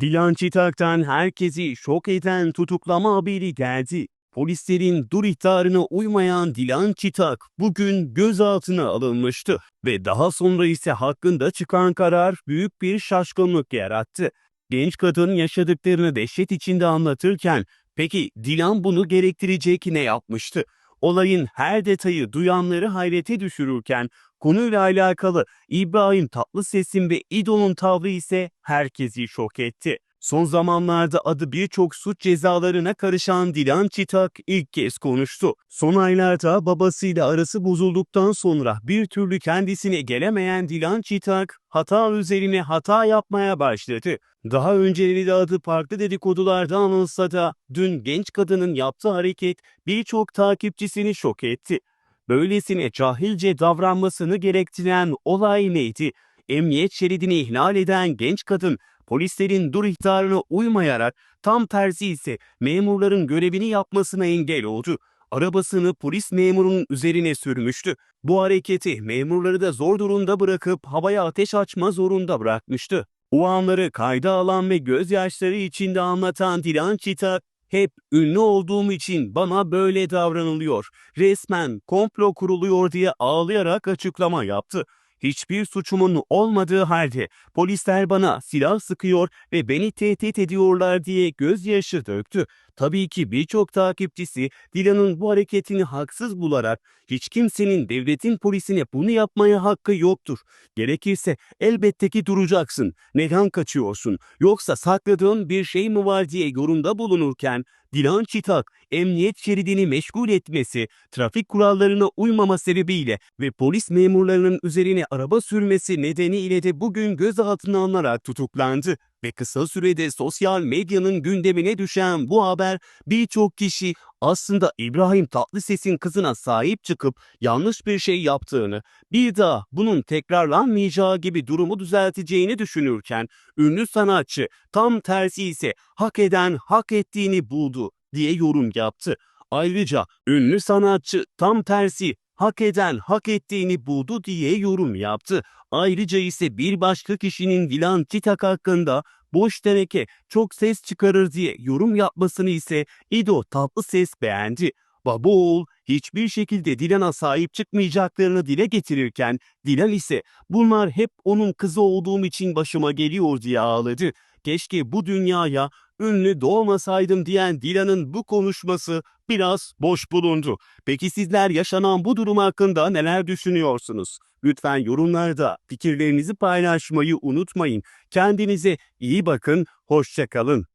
Dilan Çıtak'tan herkesi şok eden tutuklama haberi geldi. Polislerin dur ihtarına uymayan Dilan Çıtak bugün gözaltına alınmıştı ve daha sonra ise hakkında çıkan karar büyük bir şaşkınlık yarattı. Genç kadın yaşadıklarını dehşet içinde anlatırken peki Dilan bunu gerektirecek ne yapmıştı? Olayın her detayı duyanları hayrete düşürürken konuyla alakalı İbrahim Tatlıses'in ve İdo'nun tavrı ise herkesi şok etti. Son zamanlarda adı birçok suç cezalarına karışan Dilan Çıtak ilk kez konuştu. Son aylarda babasıyla arası bozulduktan sonra bir türlü kendisine gelemeyen Dilan Çıtak hata üzerine hata yapmaya başladı. Daha önceleri de adı farklı dedikodularda anılsa da dün genç kadının yaptığı hareket birçok takipçisini şok etti. Böylesine cahilce davranmasını gerektiren olay neydi? Emniyet şeridini ihlal eden genç kadın polislerin dur ihtarına uymayarak tam tersi ise memurların görevini yapmasına engel oldu. Arabasını polis memurunun üzerine sürmüştü. Bu hareketi memurları da zor durumda bırakıp havaya ateş açma zorunda bırakmıştı. O anları kayda alan ve gözyaşları içinde anlatan Dilan Çita hep ünlü olduğum için bana böyle davranılıyor. Resmen komplo kuruluyor diye ağlayarak açıklama yaptı. Hiçbir suçumun olmadığı halde polisler bana silah sıkıyor ve beni tehdit ediyorlar diye gözyaşı döktü. Tabii ki birçok takipçisi Dilan'ın bu hareketini haksız bularak hiç kimsenin devletin polisine bunu yapmaya hakkı yoktur. Gerekirse elbette ki duracaksın. Neden kaçıyorsun? Yoksa sakladığın bir şey mi var diye yorumda bulunurken Dilan Çıtak emniyet şeridini meşgul etmesi, trafik kurallarına uymama sebebiyle ve polis memurlarının üzerine araba sürmesi nedeniyle de bugün gözaltına alınarak tutuklandı ve kısa sürede sosyal medyanın gündemine düşen bu haber birçok kişi aslında İbrahim Tatlıses'in kızına sahip çıkıp yanlış bir şey yaptığını, bir daha bunun tekrarlanmayacağı gibi durumu düzelteceğini düşünürken ünlü sanatçı tam tersi ise hak eden hak ettiğini buldu diye yorum yaptı. Ayrıca ünlü sanatçı tam tersi hak eden hak ettiğini buldu diye yorum yaptı. Ayrıca ise bir başka kişinin Dilan Titak hakkında boş teneke çok ses çıkarır diye yorum yapmasını ise İdo tatlı ses beğendi. Baba oğul hiçbir şekilde Dilan'a sahip çıkmayacaklarını dile getirirken Dilan ise bunlar hep onun kızı olduğum için başıma geliyor diye ağladı. Keşke bu dünyaya ünlü doğmasaydım diyen Dilan'ın bu konuşması biraz boş bulundu. Peki sizler yaşanan bu durum hakkında neler düşünüyorsunuz? Lütfen yorumlarda fikirlerinizi paylaşmayı unutmayın. Kendinize iyi bakın, hoşça kalın.